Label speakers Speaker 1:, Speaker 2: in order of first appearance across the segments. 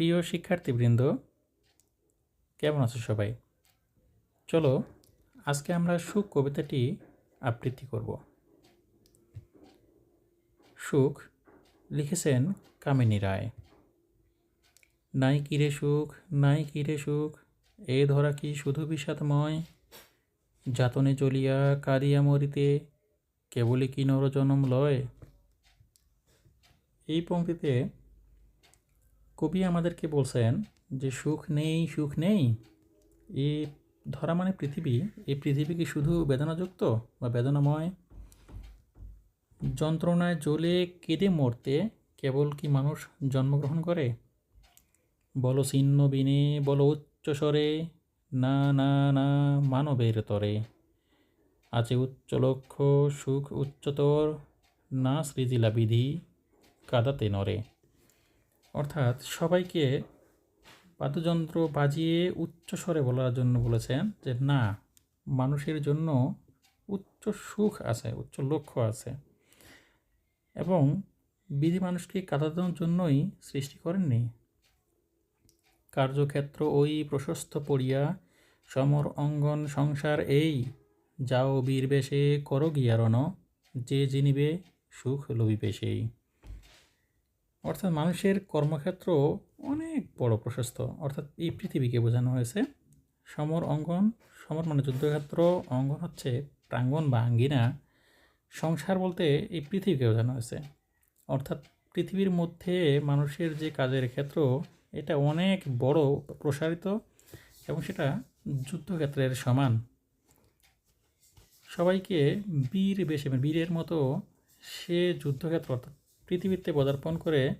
Speaker 1: প্রিয় শিক্ষার্থীবৃন্দ, কেমন আছো সবাই? চলো, আজকে আমরা সুখ কবিতাটি আবৃত্তি করব। সুখ লিখেছেন কামিনী রায়। নাই কিরে সুখ, নাই কিরে সুখ, এ ধরা কি শুধু বিষাদময়? যাতনে চলিয়া কাঁদিয়া মরিতে কেবলই কি নরজনম লয়? এই পংক্তিতে কবি আমাদেরকে বলছেন যে, সুখ নেই সুখ নেই। এ ধরা মানে পৃথিবী। এই পৃথিবী কি শুধু বেদনাযুক্ত বা বেদনাময়? যন্ত্রণায় জ্বলে কেঁদে মরতে কেবল কি মানুষ জন্মগ্রহণ করে? বলো ছিন্ন বিনে, বলো উচ্চস্বরে না না না, মানবের তরে। আছে উচ্চ লক্ষ্য, সুখ উচ্চতর, না সৃজিলা বিধি কাদাতে নরে অর্থাৎ সবাইকে বাদ্যযন্ত্র বাজিয়ে উচ্চস্বরে বলার জন্য বলেছেন যে, না, মানুষের জন্য উচ্চ সুখ আছে, উচ্চ লক্ষ্য আছে। এবং বিধি মানুষকে কাদানোর জন্যই সৃষ্টি করেননি। কার্যক্ষেত্র ওই প্রশস্ত পড়িয়া সমর অঙ্গন সংসার এই, যাও বীর বেশে কর গিয়ারণ, যে জিনিবে সুখ লবিবে সেই। অর্থাৎ মানুষের কর্মক্ষেত্র অনেক বড় প্রশস্ত। অর্থাৎ এই পৃথিবীকে বোঝানো হয়েছে। সমর অঙ্গন, সমর মানে যুদ্ধক্ষেত্র। অঙ্গন হচ্ছে প্রাঙ্গণ বা আঙ্গিনা। সংসার বলতে এই পৃথিবীকে বোঝানো হয়েছে। অর্থাৎ পৃথিবীর মধ্যে মানুষের যে কাজের ক্ষেত্র, এটা অনেক বড়, প্রসারিত এবং সেটা যুদ্ধক্ষেত্রের সমান। সবাইকে বীর বেশে, বীরের মতো সে যুদ্ধক্ষেত্র, অর্থাৎ পৃথিবীতে পদার্পণ করে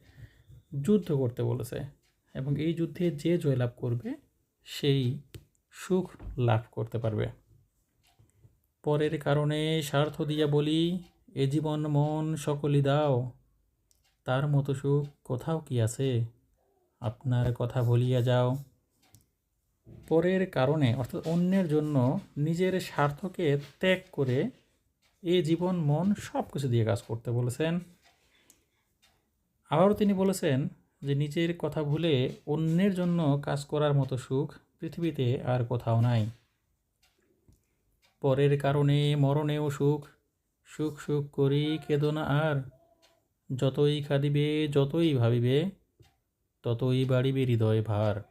Speaker 1: যুদ্ধ করতে বলেছে এবং এই যুদ্ধে যে জয়লাভ করবে, সেই সুখ লাভ করতে পারবে। পরের কারণে স্বার্থ দিয়া বলি, এ জীবন মন সকলই দাও। তার মতো সুখ কোথাও কি আছে? আপনার কথা বলিয়া যাও। পরের কারণে, অর্থাৎ অন্যের জন্য নিজের স্বার্থকে ত্যাগ করে এ জীবন মন সব কিছু দিয়ে কাজ করতে বলেছেন। আবারও তিনি বলেছেন যে নিজের কথা ভুলে অন্যের জন্য কাজ করার মতো সুখ পৃথিবীতে আর কোথাও নাই। পরের কারণে মরণেও সুখ সুখ সুখ করি কেদনা আর। যতই খাদিবে যতই ভাবিবে, ততই বাড়িবে হৃদয় ভার।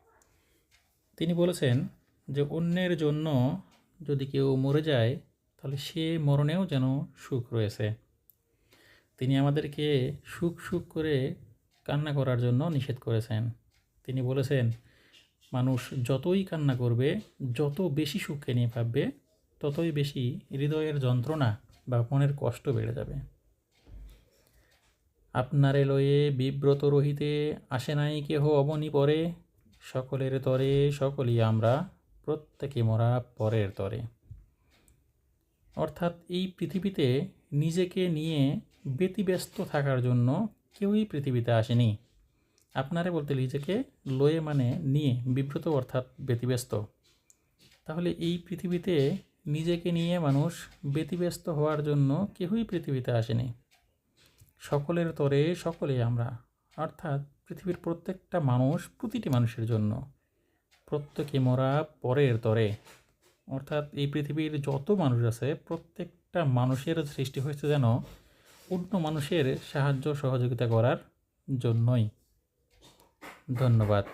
Speaker 1: তিনি বলেছেন যে অন্যের জন্য যদি কেউ মরে যায়, তাহলে সে মরণেও যেন সুখ রয়েছে। তিনি আমাদেরকে সুখ সুখ করে কান্না করার জন্য নিষেধ করেছেন। তিনি বলেছেন, মানুষ যতই কান্না করবে, যত বেশি সুখকে নিয়ে ভাববে, ততই বেশি হৃদয়ের যন্ত্রণা বা মনের কষ্ট বেড়ে যাবে। আপনারে লয়ে বিব্রত রহিতে আসে নাই কেহ অবনি পরে, সকলের তরে সকলই আমরা, প্রত্যেকে মরা পরের তরে। অর্থাৎ এই পৃথিবীতে নিজেকে নিয়ে ব্যতিব্যস্ত থাকার জন্য কেউই পৃথিবীতে আসেনি। আপনারে বলতে নিজেকে লয়ে মানে নিয়ে বিব্রত অর্থাৎ ব্যতিব্যস্ত। তাহলে এই পৃথিবীতে নিজেকে নিয়ে মানুষ ব্যতিব্যস্ত হওয়ার জন্য কেউই পৃথিবীতে আসেনি। সকলের তরে সকলে আমরা, অর্থাৎ পৃথিবীর প্রত্যেকটা মানুষ প্রতিটি মানুষের জন্য, প্রত্যেকে মরা পরের তরে। অর্থাৎ এই পৃথিবীর যত মানুষ আছে, প্রত্যেকটা মানুষের সৃষ্টি হয়েছে যেন অন্য মানুষের সাহায্য সহযোগিতা করার জন্যই। ধন্যবাদ।